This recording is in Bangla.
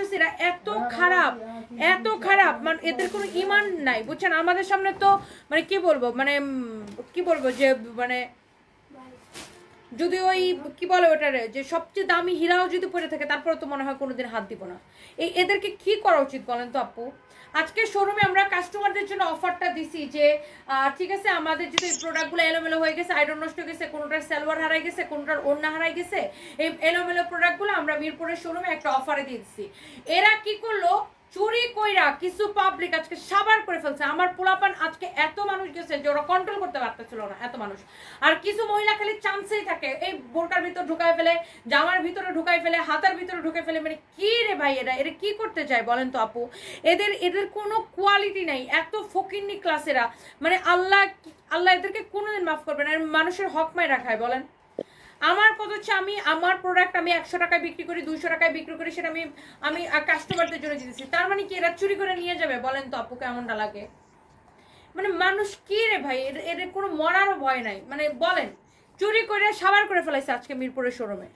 এরা এত খারাপ এত খারাপ। মানে এদের কোনো ইমান নাই, বুঝছেন? আমাদের সামনে তো মানে কি বলব? মানে কি বলব যে মানে যদি ওই, কি বলে ওটারে, যে সবচেয়ে দামি হীরাও যদি পড়ে থাকে তারপরে তো মনে হয় কোনোদিন হাত দিব না। এই, এদেরকে কি করা উচিত বলেন তো আপু? আজকে শোরুমে আমরা কাস্টমারদের জন্য অফারটা দিছি যে ঠিক আছে, আমাদের যদি প্রোডাক্টগুলো এলোমেলো হয়ে গেছে আয়রন নষ্ট হয়ে গেছে, কোনোটার সালোয়ার হারাই গেছে, কোনোটার ওড়না হারাই গেছে, এই এলোমেলো প্রোডাক্টগুলো আমরা মিরপুরের শোরুমে একটা অফারে দিয়ে দিচ্ছি এরা কি করল? কইরা কিছু পাবলিক আজকে সাবার করে ফেলছে। আমার পোলাপান আজকে এত মানুষ গেছে যে ওরা কন্ট্রোল করতে পারতেছিল না, এত মানুষ। আর কিছু মহিলা খালি চান্সেই থাকে এই বোরকার ভিতর ঢুকায় ফেলে, জামার ভিতরে ঢুকায় ফেলে, হাতার ভিতরে ঢুকে ফেলে মানে কি রে ভাই এরা? এরা কি করতে চায় বলেন তো আপু? এদের এদের কোনো কোয়ালিটি নাই। এত ফকিন্নি ক্লাসেরা মানে আল্লাহ আল্লাহ এদেরকে কোনোদিন মাফ করবে না। মানুষের হক মায় রাখায় বলেন। আমার কথা হচ্ছে আমি, আমার প্রোডাক্ট আমি একশো টাকায় বিক্রি করি দুশো টাকায় বিক্রি করি, সেটা আমি আমি কাস্টমারদের জন্য দিতেছি তার মানে কি, এরা চুরি করে নিয়ে যাবে? বলেন তো আপু, কেমনটা লাগে? মানে মানুষ কি রে ভাই? এর কোনো মরারও ভয় নাই। মানে বলেন, চুরি করে সাবার করে ফেলাইছে আজকে মিরপুরের শোরুমে